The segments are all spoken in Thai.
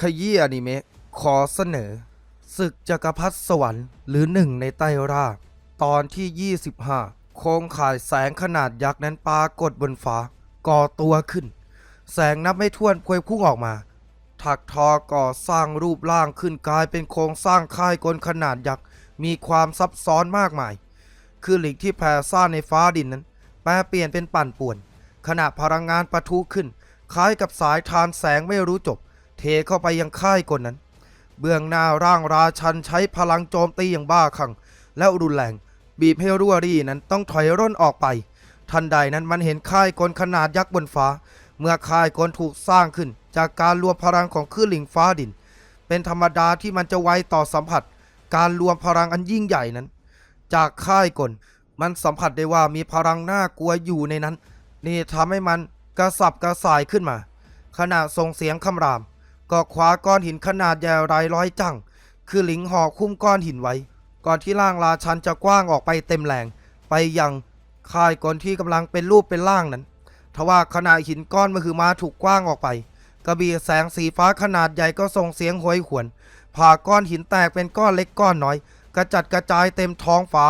ขยี้อนิเมะขอเสนอ ศึกจักรพรรดิสวรรค์หรือหนึ่งในใต้ราตอนที่ 25 โครงข่ายแสงขนาดยักษ์นั้นปรากฏบนฟ้า ก่อตัวขึ้น แสงนับไม่ถ้วนพวยพุ่งออกมา ถักทอก่อสร้างรูปร่างขึ้นกลายเป็นโครงสร้างค่ายกลขนาดยักษ์มีความซับซ้อนมากมาย คือหลีกที่แผ่ซ่านในฟ้าดินนั้น แปรเปลี่ยนเป็นปั่นป่วน ขณะพลังงานปะทุขึ้น คล้ายกับสายทานแสงไม่รู้จบ เทเข้าไปยังค่ายกลนั้น เบื้องหน้าร่างราชันใช้พลังโจมตีอย่างบ้าคลั่งและรุนแรง บีบให้รั่วรี่นั้นต้องถอยร่นออกไป ทันใดนั้นมันเห็นค่ายกลขนาดยักษ์บนฟ้า เมื่อค่ายกลถูกสร้างขึ้น จากการรวมพลังของคลื่นหลิงฟ้าดิน เป็นธรรมดาที่มันจะไวต่อสัมผัส การรวมพลังอันยิ่งใหญ่นั้น จากค่ายกลมันสัมผัสได้ว่ามีพลังน่ากลัวอยู่ในนั้น นี่ทำให้มันกระสับกระส่ายขึ้นมา ขณะส่งเสียงคำราม ก็คว้าก้อนหินขนาดใหญ่รายร้อยจัง คือหลิงห่อคุ้มก้อนหินไว้ ก่อนที่ร่างราชันจะกว้างออกไปเต็มแรงไปยังค่ายกลที่กำลังเป็นรูปเป็นร่างนั้น ทว่าขณะหินก้อนมันคือมาถูกกว้างออกไป กระบี่แสงสีฟ้าขนาดใหญ่ก็ส่งเสียงโหยหวน ผ่าก้อนหินแตกเป็นก้อนเล็กก้อนน้อย กระจัดกระจายเต็มท้องฟ้า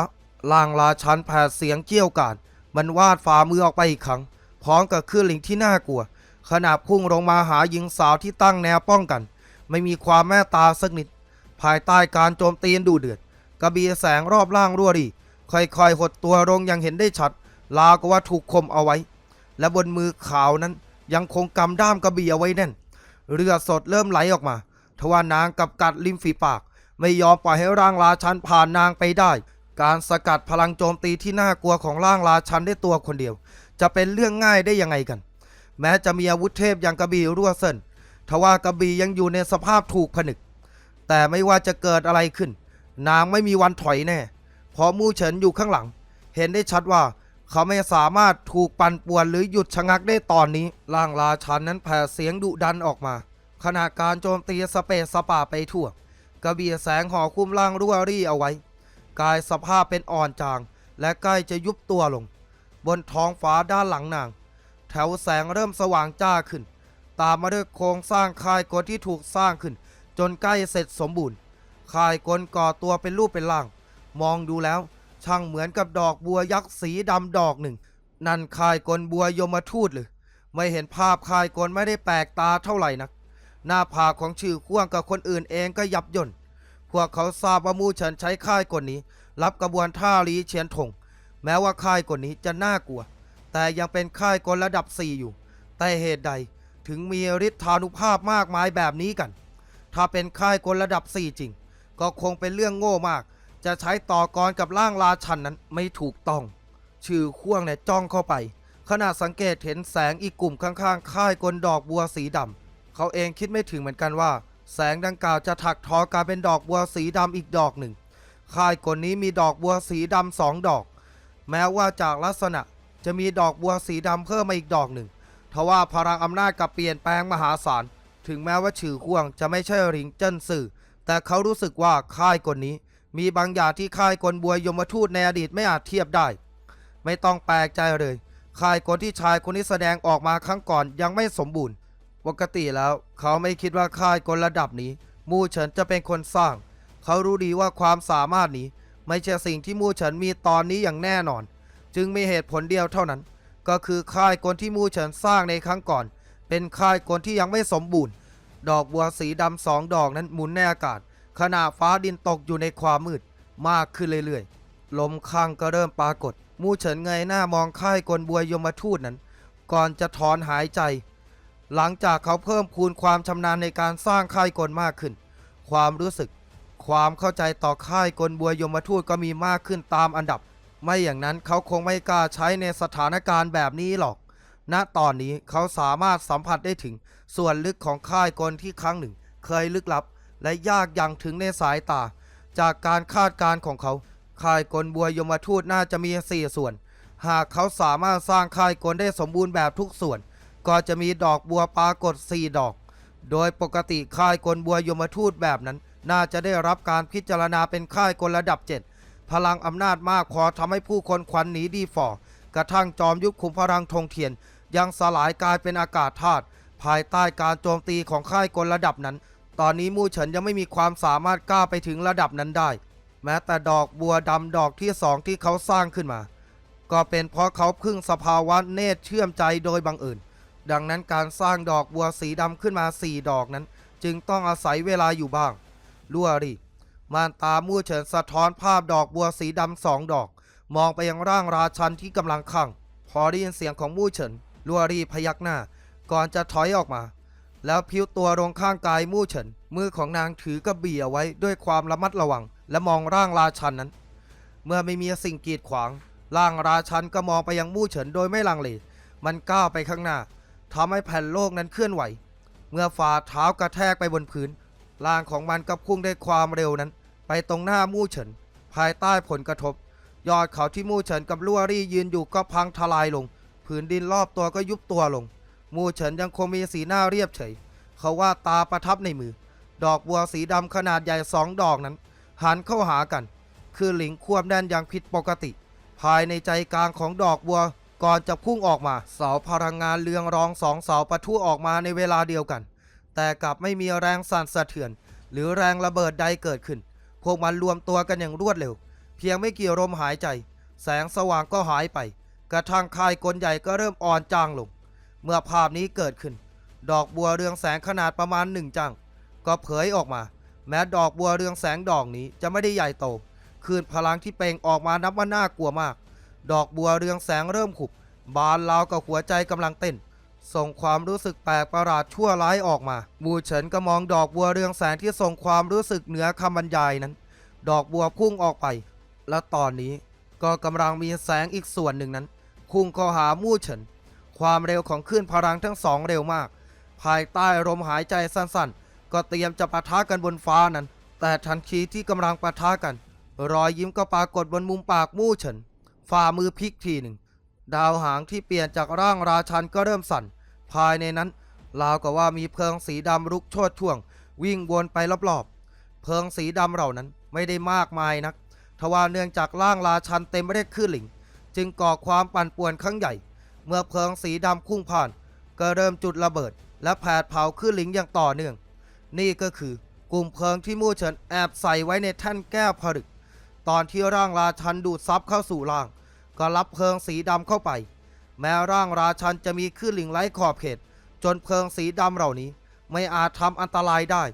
ล่างราชันแผดเสียงเกี้ยวกาดมันวาดฝ่ามือออกไปอีกครั้ง พร้อมกับคลื่นลิงที่น่ากลัว ขณะพุ่งลงมาหาหญิงสาวที่ตั้งแนวป้องกัน ไม่มีความแม่ตาสักนิด ภายใต้การโจมตีนดูเดือด กระบี่แสงรอบล่างรั่วรีค่อยๆหดตัวลงอยังเห็นได้ชัด ลาวก็ว่าถูกคมเอาไว้ และบนมือขาวนั้นยังคงกำด้ามกระบี่เอาไว้แน่น เลือดสดเริ่มไหลออกมาทว่านางกับกัดริมฝีปาก ไม่ยอมปล่อยให้ร่างราชันผ่านนางไปได้ การสกัดพลังโจมตีที่น่ากลัวของร่างราชันได้ตัวคนเดียว จะเป็นเรื่องง่ายได้ยังไงกัน แม้จะมีอาวุธเทพอย่างกระบี่รั่วเส้นทว่ากระบี่ยังอยู่ในสภาพถูกผนึก แต่ไม่ว่าจะเกิดอะไรขึ้น นางไม่มีวันถอยแน่ เพราะมู่เฉินอยู่ข้างหลัง เห็นได้ชัดว่าเขาไม่สามารถถูกปั่นป่วนหรือหยุดชะงักได้ตอนนี้ร่างราชันนั้นแผ่เสียงดุดันออกมา ขณะการโจมตีสเปซสปาไปทั่ว กระบี่แสงห่อคุ้มร่างรั่วรี่เอาไว้ กายสภาพเป็นอ่อนจาง และใกล้จะยุบตัวลง บนท้องฟ้าด้านหลังนาง แถวแสงเริ่มสว่างจ้าขึ้น ตามมาด้วยโครงสร้างค่ายกลที่ถูกสร้างขึ้น จนใกล้เสร็จสมบูรณ์ค่ายกลก่อตัวเป็นรูปเป็นร่าง มองดูแล้ว ช่างเหมือนกับดอกบัวยักษ์สีดำดอกหนึ่ง นั่นค่ายกลบัวยมทูตหรือไม่เห็นภาพค่ายกลไม่ได้แปลกตาเท่าไหร่นัก หน้าผากของชื่อข่วงกับคนอื่นเองก็ยับย่นพวกเขาทราบว่ามู่เฉินใช้ค่ายกลนี้ รับกระบวนท่าลีเฉียนถงแม้ว่าค่ายกลนี้จะน่ากลัว แต่ยังเป็นค่ายกลระดับ 4 อยู่ แต่เหตุใดถึงมีฤทธานุภาพมากมายแบบนี้กัน ถ้าเป็นค่ายกลระดับ 4 จริง ก็คงเป็นเรื่องโง่มาก จะใช้ต่อกรกับร่างราชันนั้นไม่ถูกต้อง ชื่อข่วงเนี่ยจ้องเข้าไป ขณะสังเกตเห็นแสงอีกกลุ่มข้างๆ ค่ายกลดอกบัวสีดำเขาเองคิดไม่ถึงเหมือนกันว่า แสงดังกล่าวจะถักทอกลายเป็นดอกบัวสีดำอีกดอกหนึ่งค่ายกลนี้มีดอกบัวสีดำสองดอก แม้ว่าจากลักษณะ จะมีดอกบัวสีดำเพิ่มมาอีกดอกหนึ่งทว่าพลังอำนาจกับเปลี่ยนแปลงมหาศาล ถึงแม้ว่าชื่อข่วงจะไม่ใช่ริงเจิ้นสื่อ แต่เขารู้สึกว่าค่ายกลนี้ มีบางอย่างที่ค่ายกลบัวยมทูตในอดีตไม่อาจเทียบได้ ไม่ต้องแปลกใจเลย ค่ายกลที่ชายคนนี้แสดงออกมาครั้งก่อนยังไม่สมบูรณ์ ปกติแล้วเขาไม่คิดว่าค่ายกลระดับนี้ มู่เฉินจะเป็นคนสร้าง เขารู้ดีว่าความสามารถนี้ ไม่ใช่สิ่งที่มู่เฉินมีตอนนี้อย่างแน่นอน จึงมีเหตุผลเดียวเท่านั้น ก็คือค่ายกลที่มู่เฉินสร้างในครั้งก่อน เป็นค่ายกลที่ยังไม่สมบูรณ์ ดอกบัวสีดำสองดอกนั้นหมุนในอากาศ ขณะฟ้าดินตกอยู่ในความมืด มากขึ้นเรื่อยๆ ลมข้างก็เริ่มปรากฏ มู่เฉินเงยหน้ามองค่ายกลบัวยมทูตนั้น ก่อนจะถอนหายใจ หลังจากเขาเพิ่มคูณความชำนาญในการสร้างค่ายกลมากขึ้น ความรู้สึกความเข้าใจต่อค่ายกลบัวยมทูตก็มีมากขึ้นตามอันดับ ไม่อย่างนั้นเขาคงไม่กล้าใช้ในสถานการณ์แบบนี้หรอก ณ ตอนนี้เขาสามารถสัมผัสได้ถึง ส่วนลึกของค่ายกลที่ครั้งหนึ่ง เคยลึกลับ และยากย่างถึงในสายตา จากการคาดการณ์ของเขา ค่ายกลบัวยมทูตน่าจะมีสี่ส่วน หากเขาสามารถสร้างค่ายกลได้สมบูรณ์แบบทุกส่วน ก็จะมีดอกบัวปรากฏสี่ดอก โดยปกติค่ายกลบัวยมทูตแบบนั้น น่าจะได้รับการพิจารณาเป็นค่ายกลระดับ 7 พลังอำนาจมากพอทำให้ผู้คนควันหนีดีฝ่อ กระทั่งจอมยุทธคุมพลังธงเทียน ยังสลายกลายเป็นอากาศธาตุภายใต้การโจมตีของค่ายกลระดับนั้น ตอนนี้มู่เฉินยังไม่มีความสามารถกล้าไปถึงระดับนั้นได้ แม้แต่ดอกบัวดำดอกที่สองที่เขาสร้างขึ้นมา ก็เป็นเพราะเขาพึ่งสภาวะเนตรเชื่อมใจโดยบังเอิญดังนั้นการสร้างดอกบัวสีดำขึ้นมาสี่ดอกนั้น จึงต้องอาศัยเวลาอยู่บ้าง ลัวรี มานตามู่เฉินสะท้อนภาพดอกบัวสีดำสองดอก มองไปยังร่างราชันที่กำลังขังพอได้ยินเสียงของมู่เฉินลัวรีพยักหน้า ก่อนจะถอยออกมา แล้วพิ้วตัวลงข้างกายมู่เฉิน มือของนางถือกระบี่เอาไว้ด้วยความระมัดระวัง และมองร่างราชันนั้น เมื่อไม่มีสิ่งกีดขวาง ร่างราชันก็มองไปยังมู่เฉินโดยไม่ลังเลมันก้าวไปข้างหน้าทำให้แผ่นโลกนั้นเคลื่อนไหว เมื่อฝ่าเท้ากระแทกไปบนพื้นร่างของมันก็พุ่งด้วยความเร็วนั้น ไปตรงหน้ามู่เฉิน ภายใต้ผลกระทบ ยอดเขาที่มู่เฉินกับลัวรี่ยืนอยู่ก็พังทลายลง ผืนดินรอบตัวก็ยุบตัวลง มู่เฉินยังคงมีสีหน้าเรียบเฉย เขาว่าตาประทับในมือ ดอกบัวสีดำขนาดใหญ่สองดอกนั้น หันเข้าหากัน คือหลิงควบแน่นอย่างผิดปกติ ภายในใจกลางของดอกบัวก่อนจะพุ่งออกมา เสาพลังงานเรืองรองสองเสาปะทุออกมาในเวลาเดียวกัน แต่กลับไม่มีแรงสั่นสะเทือน หรือแรงระเบิดใดเกิดขึ้น พวกมันรวมตัวกันอย่างรวดเร็ว เพียงไม่กี่ลมหายใจ แสงสว่างก็หายไป กระทั่งค่ายกลใหญ่ก็เริ่มอ่อนจางลง เมื่อภาพนี้เกิดขึ้น ดอกบัวเรืองแสงขนาดประมาณหนึ่งจัง ก็เผยออกมา แม้ดอกบัวเรืองแสงดอกนี้จะไม่ได้ใหญ่โตคืนพลังที่เป่งออกมานับว่าน่ากลัวมาก ดอกบัวเรืองแสงเริ่มขุบบานราวกับหัวใจกำลังเต้น ส่งความรู้สึกแปลกประหลาดชั่วร้ายออกมา บูเฉินก็มองดอกบัวเรืองแสงที่ส่งความรู้สึกเหนือคำบรรยายนั้น ดอกบัวพุ่งออกไป และตอนนี้ก็กำลังมีแสงอีกส่วนหนึ่งนั้น พุ่งเข้าหามู่เฉิน ความเร็วของคลื่นพลังทั้งสองเร็วมาก ภายใต้ลมหายใจสั้นๆ ก็เตรียมจะปะทะกันบนฟ้านั้น แต่ทันทีที่กำลังปะทะกัน รอยยิ้มก็ปรากฏบนมุมปากมู่เฉินฝ่ามือพลิกทีหนึ่งดาวหางที่เปลี่ยนจากร่างราชันก็เริ่มสั่น ภายในนั้นราวกับว่ามีเพลิงสีดำลุกโชดช่วง วิ่งวนไปรอบๆ เพลิงสีดำเหล่านั้นไม่ได้มากมายนักทว่าเนื่องจากร่างราชันเต็มไปด้วยคลื่นหลิง จึงก่อความปั่นป่วนครั้งใหญ่ เมื่อเพลิงสีดำพุ่งผ่าน ก็เริ่มจุดระเบิด และแผดเผาคลื่นหลิงอย่างต่อเนื่อง นี่ก็คือกลุ่มเพลิงที่มู่เฉินแอบใส่ไว้ในแท่นแก้วผลึก ตอนที่ร่างราชันดูดซับเข้าสู่ร่าง ก็รับเพลิงสีดำเข้าไป แม้ร่างราชันจะมีคลื่นลิงไร้ขอบเขต จนเพลิงสีดำเหล่านี้ ไม่อาจทำอันตรายได้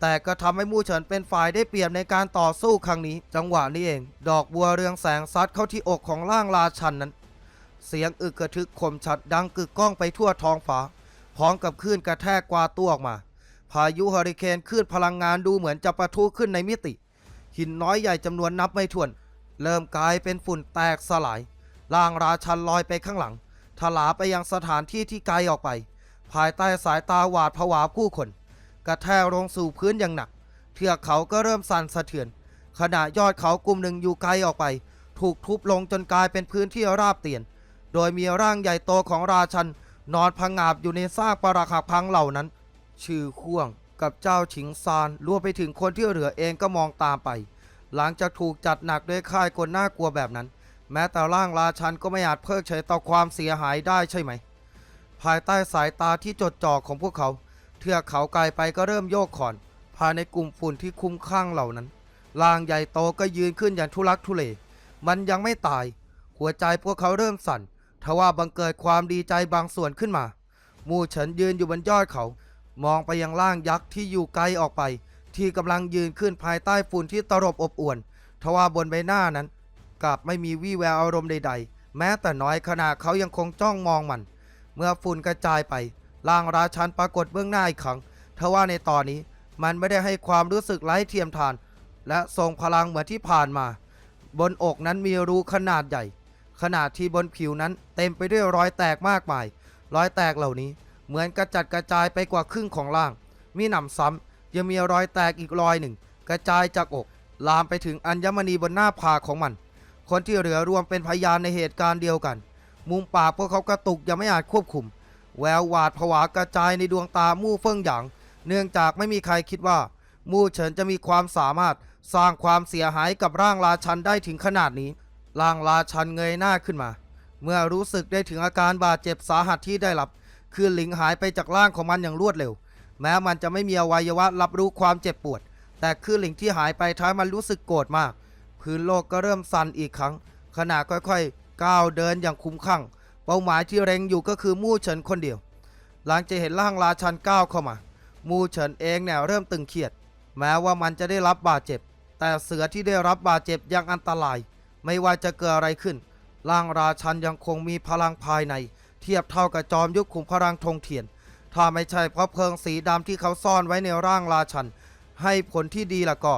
แต่ก็ทำให้มู่เฉินเป็นฝ่ายได้เปรียบในการต่อสู้ครั้งนี้ จังหวะนี้เอง ดอกบัวเรืองแสงซัดเข้าที่อกของร่างราชันนั้น เสียงอึกกระทึกคมชัดดังกึกก้องไปทั่วท้องฟ้า พร้อมกับคลื่นกระแทกกวาตัวออกมา พายุเฮอริเคนคลื่นพลังงานดูเหมือนจะประทุขึ้นในมิติ หินน้อยใหญ่จำนวนนับไม่ถ้วน เริ่มกลายเป็นฝุ่นแตกสลายร่างราชันลอยไปข้างหลัง ถลาไปยังสถานที่ที่ไกลออกไป ภายใต้สายตาหวาดผวาผู้คน กระแทกลงสู่พื้นอย่างหนัก เทือกเขาก็เริ่มสั่นสะเทือน ขณะยอดเขากลุ่มหนึ่งอยู่ไกลออกไป ถูกทุบลงจนกลายเป็นพื้นที่ราบเตียน โดยมีร่างใหญ่โตของราชันนอนพังาบอยู่ในซากปรักหักพังเหล่านั้น ชื่อข่วงกับเจ้าฉิงซานรวมไปถึงคนที่เหลือเองก็มองตามไป หลังจากถูกจัดหนักด้วยค่ายคนน่ากลัวแบบนั้น แม้แต่ร่างราชันก็ไม่อาจเพิกเฉยต่อความเสียหายได้ใช่ไหม ภายใต้สายตาที่จดจ่อของพวกเขา เทือกเขาไกลไปก็เริ่มโยกขอน ภายในกลุ่มฝุ่นที่คุ้มข้างเหล่านั้นร่างใหญ่โตก็ยืนขึ้นอย่างทุลักทุเล มันยังไม่ตาย หัวใจพวกเขาเริ่มสั่นทว่าบังเกิดความดีใจบางส่วนขึ้นมา มู่เฉินยืนอยู่บนยอดเขา มองไปยังร่างยักษ์ที่อยู่ไกลออกไป ที่กำลังยืนขึ้นภายใต้ฝุ่นที่ตรบอบอวน ทว่าบนใบหน้านั้น กลับไม่มีวี่แววอารมณ์ใด ๆ แม้แต่น้อยขณะเขายังคงจ้องมองมัน เมื่อฝุ่นกระจายไปร่างราชันปรากฏเบื้องหน้าอีกครั้งทว่าในตอนนี้มันไม่ได้ให้ความรู้สึกไร้เทียมทาน และทรงพลังเหมือนที่ผ่านมา บนอกนั้นมีรูขนาดใหญ่ ขนาดที่บนผิวนั้นเต็มไปด้วยรอยแตกมากมาย รอยแตกเหล่านี้เหมือนกระจัดกระจายไปกว่าครึ่งของร่าง มีหนำซ้ำยังมีรอยแตกอีกรอยหนึ่ง กระจายจากอก ลามไปถึงอัญมณีบนหน้าผากของมัน คนที่เหลือรวมเป็นพยานในเหตุการณ์เดียวกัน มุมปากพวกเขากระตุกยังไม่อาจควบคุม แววหวาดผวากระจายในดวงตามู่เฟิ่งหยาง เนื่องจากไม่มีใครคิดว่า มู่เฉินจะมีความสามารถสร้างความเสียหายกับร่างราชันได้ถึงขนาดนี้ ร่างราชันเงยหน้าขึ้นมา เมื่อรู้สึกได้ถึงอาการบาดเจ็บสาหัสที่ได้รับ คือหลิงหายไปจากร่างของมันอย่างรวดเร็ว แม้มันจะไม่มีอวัยวะรับรู้ความเจ็บปวด แต่คลื่นหลิงที่หายไปท้ายมันรู้สึกโกรธมาก พื้นโลกก็เริ่มสั่นอีกครั้ง ขณะค่อยๆ ก้าวเดินอย่างคุ้มข้างเป้าหมายที่เร็งอยู่ก็คือมู่เฉินคนเดียว หลังจะเห็นร่างราชันก้าวเข้ามา มู่เฉินเองเนี่ยเริ่มตึงเครียด แม้ว่ามันจะได้รับบาดเจ็บ แต่เสือที่ได้รับบาดเจ็บยังอันตราย ไม่ว่าจะเกิดอะไรขึ้น ร่างราชันยังคงมีพลังภายใน เทียบเท่ากับจอมยุคขุมพลังธงเทียน ถ้าไม่ใช่เพราะเพลิงสีดำที่เขาซ่อนไว้ในร่างราชัน ให้ผลที่ดีละก็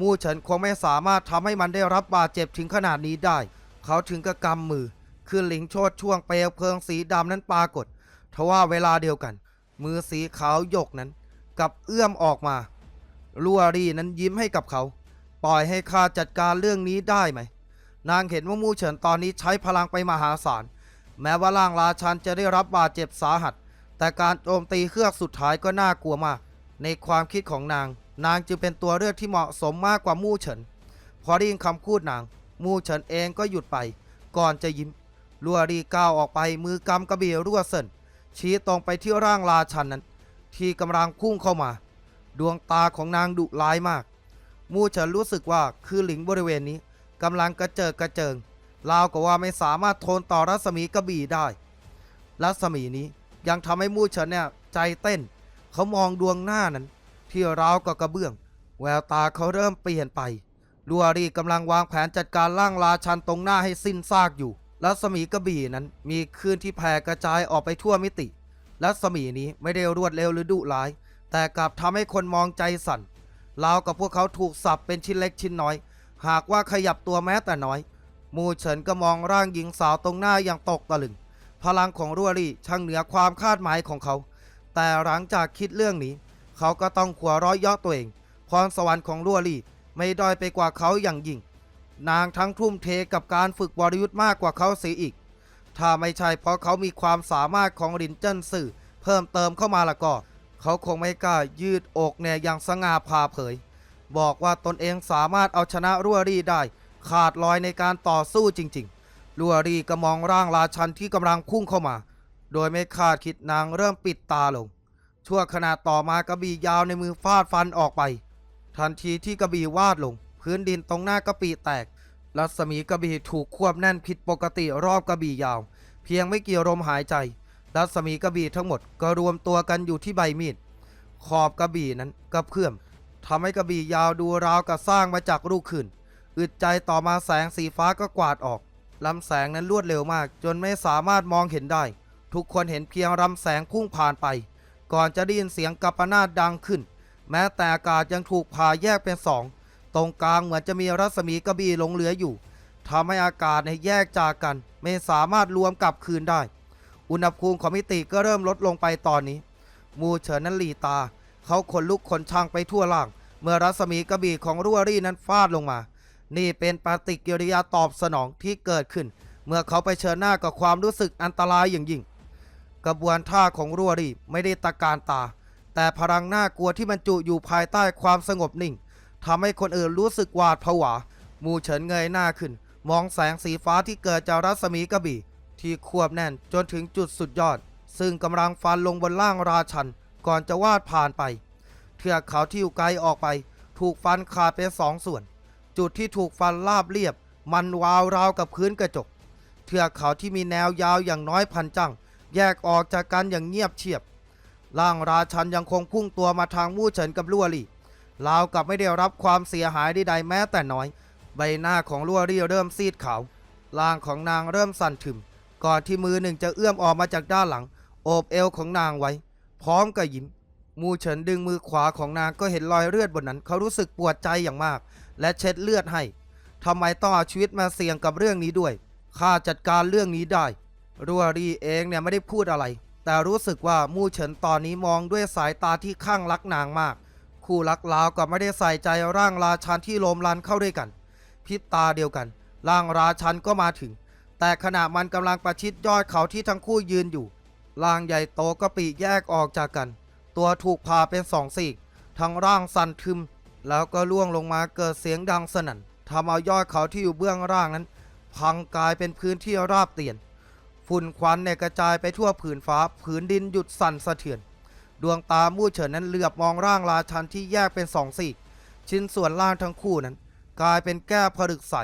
มู่เฉินคงไม่สามารถทำให้มันได้รับบาดเจ็บถึงขนาดนี้ได้ เขาถึงกับกำมือ คือหลิงโชดช่วงเปลวเพลิงสีดำนั้นปรากฏทว่าเวลาเดียวกัน มือสีขาวหยกนั้นกับเอื้อมออกมาลัวรี่นั้นยิ้มให้กับเขา ปล่อยให้ข้าจัดการเรื่องนี้ได้ไหม นางเห็นว่ามู่เฉินตอนนี้ใช้พลังไปมหาศาล แม้ว่าร่างราชันจะได้รับบาดเจ็บสาหัส แต่การโจมตีเครื่องสุดท้ายก็น่ากลัวมาก ในความคิดของนาง นางจึงเป็นตัวเลือกที่เหมาะสมมากกว่ามู่เฉิน พอได้ยินคำพูดนาง มู่เฉินเองก็หยุดไป ก่อนจะยิ้มลัวรีก้าวออกไปมือกำกระบี่รั่วเส้นชี้ตรงไปที่ร่างราชันนั้น ที่กำลังพุ่งเข้ามา ดวงตาของนางดุร้ายมาก มู่เฉินรู้สึกว่าคือหลิงบริเวณนี้กำลังกระเจิดกระเจิงราวกับว่าไม่สามารถทนต่อรัศมีกระบี่ได้ รัศมีนี้ยังทำให้มู่เฉินเนี่ยใจเต้น เขามองดวงหน้านั้น ที่ราวกับกระเบื้อง แววตาเขาเริ่มเปลี่ยนไปลัวรีกำลังวางแผนจัดการร่างราชันตรงหน้าให้สิ้นซากอยู่ รัศมีกระบี่นั้นมีคลื่นที่แผ่กระจายออกไปทั่วมิติ รัศมีนี้ไม่ได้รวดเร็วหรือดุร้าย แต่กลับทำให้คนมองใจสั่นราวกับพวกเขาถูกสับเป็นชิ้นเล็กชิ้นน้อย หากว่าขยับตัวแม้แต่น้อย มูเฉินก็มองร่างหญิงสาวตรงหน้าอย่างตกตะลึง พลังของรัวรี่ช่างเหนือความคาดหมายของเขา แต่หลังจากคิดเรื่องนี้ เขาก็ต้องขัวร้อยย่อตัวเอง พรสวรรค์ของรัวรี่ไม่ด้อยไปกว่าเขาอย่างยิ่ง นางทั้งทุ่มเทกับการฝึกวรยุทธ์มากกว่าเขาเสียอีก ถ้าไม่ใช่เพราะเขามีความสามารถของรินเจิ้นสื่อ เพิ่มเติมเข้ามาละก็เขาคงไม่กล้ายืดอกเนี่ยอย่างสง่าผ่าเผย บอกว่าตนเองสามารถเอาชนะรัวรี่ได้ ขาดลอยในการต่อสู้จริงๆรัวรี่ก็มองร่างราชันที่กำลังพุ่งเข้ามา โดยไม่คาดคิดนางเริ่มปิดตาลง ชั่วขณะต่อมากระบี่ยาวในมือฟาดฟันออกไป ทันทีที่กระบี่วาดลง พื้นดินตรงหน้ากระบี่แตก รัศมีกระบี่ถูกควบแน่นผิดปกติรอบกระบี่ยาว เพียงไม่กี่ลมหายใจ รัศมีกระบี่ทั้งหมดก็รวมตัวกันอยู่ที่ใบมีดขอบกระบี่นั้นกระเพื่อมทำให้กระบี่ยาวดูราวกับสร้างมาจากลูกขึ้นอึดใจต่อมาแสงสีฟ้าก็กวาดออกลำแสงนั้นรวดเร็วมาก จนไม่สามารถมองเห็นได้ ทุกคนเห็นเพียงลำแสงพุ่งผ่านไป ก่อนจะได้ยินเสียงกัปนาดดังขึ้น แม้แต่อากาศยังถูกผ่าแยกเป็นสอง ตรงกลางเหมือนจะมีรัศมีกระบี่หลงเหลืออยู่ทำให้อากาศในแยกจากกัน ไม่สามารถรวมกลับคืนได้ อุณหภูมิของมิติก็เริ่มลดลงไปตอนนี้ มูเฉินนั้นหลีตา เขาขนลุกขนชังไปทั่วล่าง เมื่อรัศมีกระบี่ของรั่วรี่นั้นฟาดลงมา นี่เป็นปฏิกิริยาตอบสนองที่เกิดขึ้น เมื่อเขาไปเชิญหน้ากับความรู้สึกอันตรายอย่างยิ่ง กระบวนท่าของรัวรี่ไม่ได้ตะการตา แต่พลังน่ากลัวที่บรรจุอยู่ภายใต้ความสงบนิ่งทำให้คนอื่นรู้สึกหวาดผวา มูเฉินเงยหน้าขึ้น มองแสงสีฟ้าที่เกิดจากรัศมีกระบี่ ที่ควบแน่นจนถึงจุดสุดยอด ซึ่งกำลังฟันลงบนล่างราชัน ก่อนจะวาดผ่านไป เทือกเขาที่อยู่ไกลออกไป ถูกฟันขาดเป็นสองส่วน จุดที่ถูกฟันราบเรียบ มันวาวราวกับพื้นกระจก เทือกเขาที่มีแนวยาวอย่างน้อยพันจัง แยกออกจากกันอย่างเงียบเชียบร่างราชันยังคงพุ่งตัวมาทางมู่เฉินกับลัวลี่ราวกับไม่ได้รับความเสียหายใดๆแม้แต่น้อย ใบหน้าของลัวลี่เริ่มซีดขาวร่างของนางเริ่มสั่นถึม ก่อนที่มือหนึ่งจะเอื้อมออกมาจากด้านหลัง โอบเอวของนางไว้ พร้อมกับยิ้ม มูเฉินดึงมือขวาของนางก็เห็นรอยเลือดบนนั้น เขารู้สึกปวดใจอย่างมาก และเช็ดเลือดให้ทำไมต้องเอาชีวิตมาเสี่ยงกับเรื่องนี้ด้วยข้าจัดการเรื่องนี้ได้ รัวรีเองเนี่ยไม่ได้พูดอะไร แต่รู้สึกว่ามู่เฉินตอนนี้มองด้วยสายตาที่ข้างรักนางมาก คู่รักลาวก็ไม่ได้ใส่ใจร่างราชันที่โลมลันเข้าด้วยกันพิบตาเดียวกัน ร่างราชันก็มาถึง แต่ขณะมันกำลังประชิดยอดเขาที่ทั้งคู่ยืนอยู่ร่างใหญ่โตก็ปีกแยกออกจากกัน ตัวถูกพาเป็นสองซีกทั้งร่างสั่นทึม แล้วก็ล่วงลงมาเกิดเสียงดังสนั่นทำเอายอดเขาที่อยู่เบื้องล่างนั้น พังกลายเป็นพื้นที่ราบเตียน ฝุ่นควันเนี่ยกระจายไปทั่วผืนฟ้าผืนดินหยุดสั่นสะเทือน ดวงตามู่เฉินนั้นเหลือบมองร่างราชันที่แยกเป็นสองซีกชิ้นส่วนล่างทั้งคู่นั้น กลายเป็นแก้วผลึกใส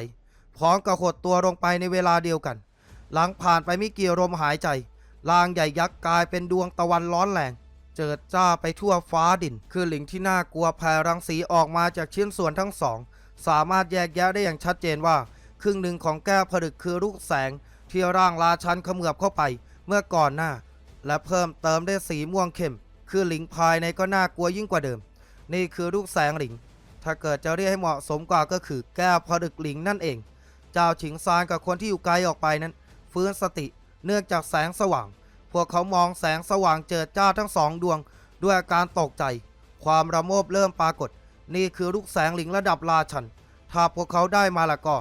พร้อมกับหดตัวลงไปในเวลาเดียวกัน หลังผ่านไปไม่กี่ลมหายใจร่างใหญ่ยักษ์กลายเป็นดวงตะวันร้อนแรง เจิดจ้าไปทั่วฟ้าดิน คือหลิงที่น่ากลัวแผ่รังสีออกมาจากชิ้นส่วนทั้งสอง สามารถแยกแยะได้อย่างชัดเจนว่า ครึ่งหนึ่งของแก้วผลึกคือลูกแสง ที่ร่างราชันเขมือบเข้าไปเมื่อก่อนหน้า และเพิ่มเติมด้วยสีม่วงเข้ม คือหลิงภายในก็น่ากลัวยิ่งกว่าเดิม นี่คือลูกแสงหลิง ถ้าเกิดจะเรียกให้เหมาะสมกว่าก็คือแก้วผลึกหลิงนั่นเอง เจ้าฉิงซานกับคนที่อยู่ไกลออกไปนั้น ฟื้นสติเนื่องจากแสงสว่าง พวกเขามองแสงสว่างเจิดจ้าทั้งสองดวง ด้วยอาการตกใจ ความระโมบเริ่มปรากฏ นี่คือลูกแสงหลิงระดับราชัน ถ้าพวกเขาได้มาละก็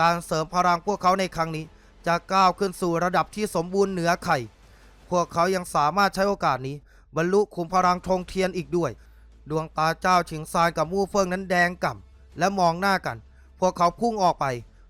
การเสริมพลังพวกเขาในครั้งนี้ จะก้าวขึ้นสู่ระดับที่สมบูรณ์เหนือไข่ พวกเขายังสามารถใช้โอกาสนี้ บรรลุขุมพลังธงเทียนอีกด้วย ดวงตาเจ้าฉิงซานกับมู่เฟิงนั้นแดงก่ำและมองหน้ากัน พวกเขาพุ่งออกไป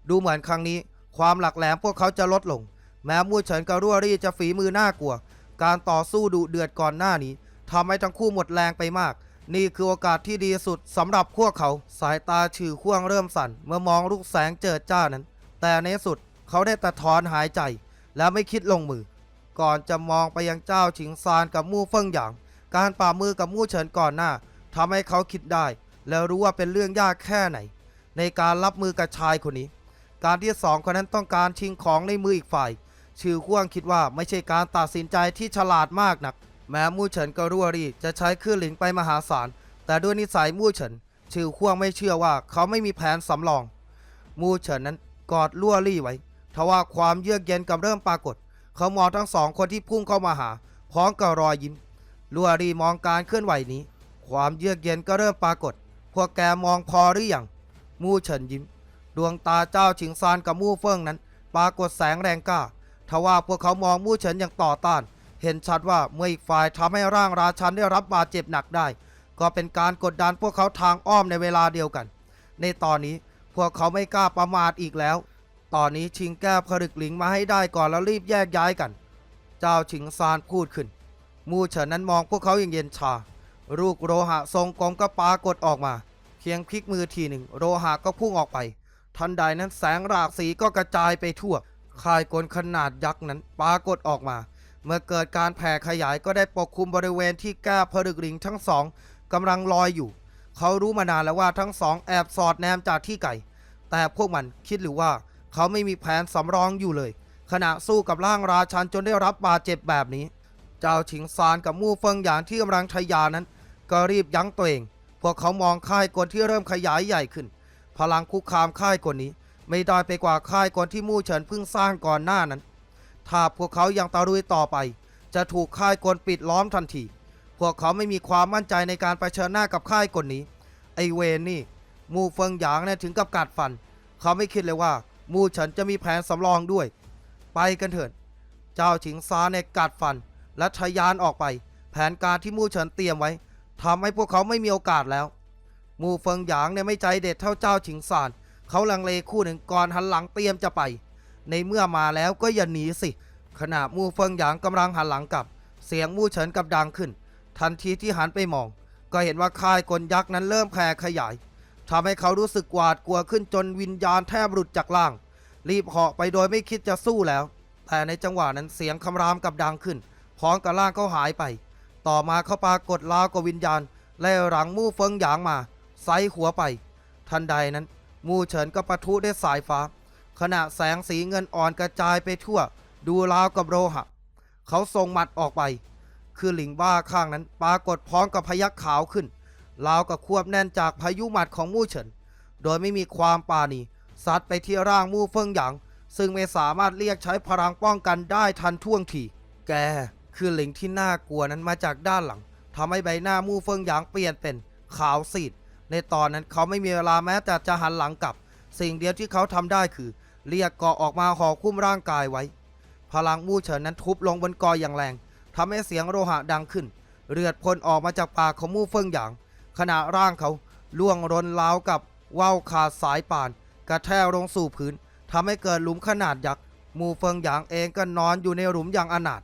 ดูเหมือนครั้งนี้ ความหลักแหลมพวกเขาจะลดลง แม้มู่เฉินกับรั่วรี่จะฝีมือน่ากลัว การต่อสู้ดุเดือดก่อนหน้านี้ทำให้ทั้งคู่หมดแรงไปมาก นี่คือโอกาสที่ดีสุดสำหรับพวกเขา สายตาฉื่อข่วงเริ่มสั่นเมื่อมองลูกแสงเจิดจ้านั้น แต่ในสุด เขาได้ต่ถอนหายใจ และไม่คิดลงมือ ก่อนจะมองไปยังเจ้าฉิงซานกับมู่เฟิงหยาง การป่ามือกับมู่เฉินก่อนหน้าทำให้เขาคิดได้ แล้วรู้ว่าเป็นเรื่องยากแค่ไหน ในการรับมือกับชายคนนี้ การที่สองคนนั้นต้องการชิงของในมืออีกฝ่าย ชื่อข่วงคิดว่าไม่ใช่การตัดสินใจที่ฉลาดมากนัก แม้มู่เฉินกับรั่วรี่จะใช้คลื่นหลิงไปมหาศาล แต่ด้วยนิสัยมู่เฉิน ชื่อข่วงไม่เชื่อว่าเขาไม่มีแผนสำรอง มู่เฉินนั้นกอดรั่วรี่ไว้ ทว่าความเยือกเย็นกับเริ่มปรากฏ เขามองทั้งสองคนที่พุ่งเข้ามาหา พร้อมกับรอยยิ้มลัวรีมองการเคลื่อนไหวนี้ ความเยือกเย็นก็เริ่มปรากฏ พวกแกมองพอหรือยังมู่เฉินยิ้ม ดวงตาเจ้าฉิงซานกับมู่เฟิงนั้น ปรากฏแสงแรงกล้าทว่าพวกเขามองมู่เฉินอย่างต่อต้าน เห็นชัดว่าเมื่ออีกฝ่ายทำให้ร่างราชันได้รับบาดเจ็บหนักได้ ก็เป็นการกดดันพวกเขาทางอ้อมในเวลาเดียวกัน ในตอนนี้พวกเขาไม่กล้าประมาทอีกแล้ว ตอนนี้ชิงแก้วผลึกหลิงมาให้ได้ก่อนแล้วรีบแยกย้ายกัน เจ้าฉิงซานพูดขึ้น มูเฉินนั้นมองพวกเขาอย่างเย็นชารูปโรหะทรงกลมก็ปากฏออกมา เพียงพลิกมือทีหนึ่ง โรหะก็พุ่งออกไป ทันใดนั้นแสงรากสีก็กระจายไปทั่วคายกลขนาดยักษ์นั้นปากฏออกมา เมื่อเกิดการแผ่ขยายก็ได้ปกคลุมบริเวณที่แก้วผลึกหลิงทั้งสองกำลังลอยอยู่ เขารู้มานานแล้วว่าทั้งสองแอบสอดแนมจากที่ไกลแต่พวกมันคิดหรือว่า เขาไม่มีแผนสำรองอยู่เลย ขณะสู้กับร่างราชันจนได้รับบาดเจ็บแบบนี้ เจ้าฉิงซานกับมู่เฟิงหยางที่กำลังทะยานั้น ก็รีบยั้งตัวเอง พวกเขามองค่ายกลที่เริ่มขยายใหญ่ขึ้น พลังคุกคามค่ายกลนี้ ไม่ได้ไปกว่าค่ายกลที่มู่เฉินเพิ่งสร้างก่อนหน้านั้น ถ้าพวกเขายังตะลุยต่อไป จะถูกค่ายกลปิดล้อมทันที พวกเขาไม่มีความมั่นใจในการไปเชิญหน้ากับค่ายกลนี้ไอเวนนี่ มูเฟิงหยางเนี่ยถึงกับกัดฟัน เขาไม่คิดเลยว่า มูเฉินจะมีแผนสำรองด้วย ไปกันเถิด เจ้าฉิงซาเนี่ยกัดฟัน และทะยานออกไป แผนการที่มูเฉินเตรียมไว้ทำให้พวกเขาไม่มีโอกาสแล้วมูเฟิงหยางเนี่ยไม่ใจเด็ดเท่าเจ้าฉิงซานเขาลังเลคู่หนึ่งก่อนหันหลังเตรียมจะไป ในเมื่อมาแล้วก็อย่าหนีสิ ขณะมูเฟิงหยางกำลังหันหลังกลับ เสียงมูเฉินกับดังขึ้น ทันทีที่หันไปมอง ก็เห็นว่าค่ายกลยักษ์นั้นเริ่มแผ่ขยาย ทำให้เขารู้สึกหวาดกลัวขึ้นจนวิญญาณแทบหลุดจากร่าง รีบเหาะไปโดยไม่คิดจะสู้แล้ว แต่ในจังหวะนั้นเสียงคำรามกับดังขึ้น พร้อมกับร่างเขาหายไป ต่อมาเขาปรากฏลาวกับวิญญาณ ไล่หลังมู่เฟิงหยางมาไซหัวไป ทันใดนั้น มู่เฉินก็ปะทุด้วยสายฟ้า ขณะแสงสีเงินอ่อนกระจายไปทั่ว ดูราวกับโลหะ เขาส่งหมัดออกไป คือหลิงบ้าข้างนั้นปรากฏพร้อมกับพยักขาวขึ้น ราวกับควบแน่นจากพายุหมัดของมู่เฉิน โดยไม่มีความปาณีซัดไปที่ร่างมู่เฟิงหยาง ซึ่งไม่สามารถเรียกใช้พลังป้องกันได้ทันท่วงที แก คือหลิงที่น่ากลัวนั้นมาจากด้านหลังทำให้ใบหน้ามู่เฟิงหยางเปลี่ยนเป็นขาวซีด ในตอนนั้นเขาไม่มีเวลาแม้แต่จะหันหลังกลับ สิ่งเดียวที่เขาทำได้คือ เรียกกอออกมาห่อคุ้มร่างกายไว้ พลังมู่เฉินนั้นทุบลงบนกออย่างแรงทำให้เสียงโลหะดังขึ้น เลือดพ่นออกมาจากปากของมู่เฟิงหยาง ณะร่างเขาล่วงรนล้าวกับว่าวขาดสายป่าน กระแทกลงสู่พื้นทำให้เกิดหลุมขนาดยักษ์มู่เฟิงหยางเองก็นอนอยู่ในหลุมอย่างอนาถ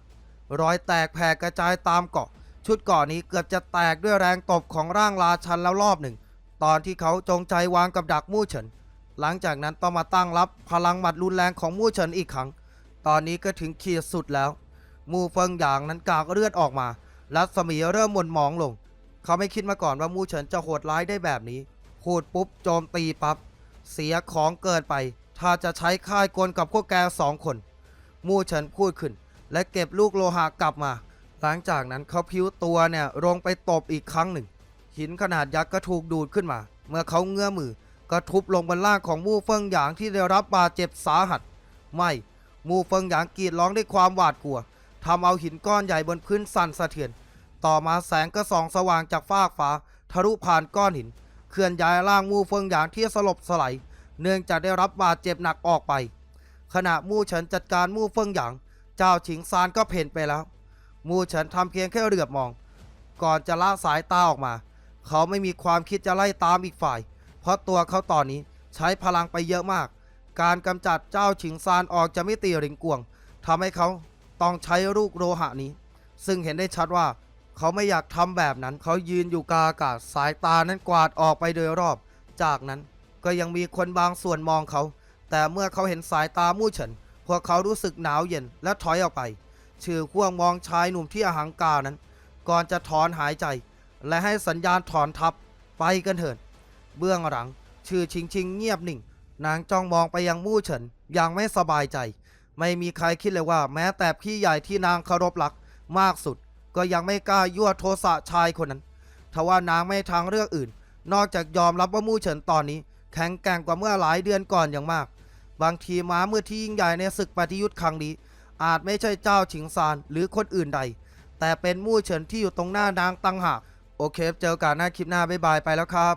รอยแตกแผ่กระจายตามเกาะ ชุดเก่อนนี้เกือบจะแตกด้วยแรงตบของร่างราชันแล้วรอบหนึ่ง ตอนที่เขาจงใจวางกับดักมู่เฉิน หลังจากนั้นต้องมาตั้งรับพลังหมัดรุนแรงของมู่เฉินอีกครั้ง ตอนนี้ก็ถึงขีดสุดแล้ว มูเฟิงหยางนั้นกากเลือดออกมารัศมีเริ่มหม่นหมองลง เขาไม่คิดมาก่อนว่ามู่เฉินจะโหดร้ายได้แบบนี้พูดปุ๊บโจมตีปับ๊บเสียของเกินไป ถ้าจะใช้ค่ายกลกับพวกแกสองคน มู่เฉินพูดขึ้น และเก็บลูกโลหะกลับมา หลังจากนั้นเขาพิ้วตัวเนี่ยลงไปตบอีกครั้งหนึ่ง หินขนาดยักษ์ก็ถูกดูดขึ้นมา เมื่อเขาเงื้อมือก็ทุบลงบนล่างของมู่เฟิงหยางที่ได้รับบาดเจ็บสาหัส ไม่ มู่เฟิงหยางกรีดร้องด้วยความหวาดกลัวทำเอาหินก้อนใหญ่บนพื้นสั่นสะเทือน ต่อมาแสงก็ส่องสว่างจากฟากฟ้าทะลุผ่านก้อนหิน เคลื่อนย้ายร่างมู่เฟิงหยางที่สลบสลายเนื่องจากได้รับบาดเจ็บหนักออกไป ขณะมู่เฉินจัดการมู่เฟิงหยาง เจ้าฉิงซานก็เพ่นไปแล้ว มู่เฉินทำเพียงแค่เหลือบมอง ก่อนจะละสายตาออกมา เขาไม่มีความคิดจะไล่ตามอีกฝ่าย เพราะตัวเขาตอนนี้ใช้พลังไปเยอะมาก การกำจัดเจ้าฉิงซานออกจะไม่ตีริงกวงทำให้เขาต้องใช้ลูกโลหะนี้ ซึ่งเห็นได้ชัดว่า เขาไม่อยากทำแบบนั้น เขายืนอยู่กลางอากาศสายตานั้นกวาดออกไปโดยรอบ จากนั้นก็ยังมีคนบางส่วนมองเขา แต่เมื่อเขาเห็นสายตามู่เฉิน พวกเขารู้สึกหนาวเย็นและถอยออกไปชื่อข่วงมองชายหนุ่มที่อหังการนั้น ก่อนจะถอนหายใจ และให้สัญญาณถอนทัพไปกันเถิดเบื้องหลัง ชื่อชิงชิงเงียบนิ่ง นางจ้องมองไปยังมู่เฉินอย่างไม่สบายใจ ไม่มีใครคิดเลยว่าแม้แต่พี่ใหญ่ที่นางเคารพรักมากสุด ก็ยังไม่กล้ายั่วโทสะชายคนนั้นทว่านางไม่ทางเลือกอื่น นอกจากยอมรับว่ามู่เฉินตอนนี้ แข็งแกร่งกว่าเมื่อหลายเดือนก่อนอย่างมาก บางทีม้ามืดที่ยิ่งใหญ่ในศึกปฏิยุทธ์ครั้งนี้ อาจไม่ใช่เจ้าฉิงซานหรือคนอื่นใด แต่เป็นมู่เฉินที่อยู่ตรงหน้านางตังหากโอเคเจอกันหน้าคลิปหน้าบ๊ายบายไปแล้วครับ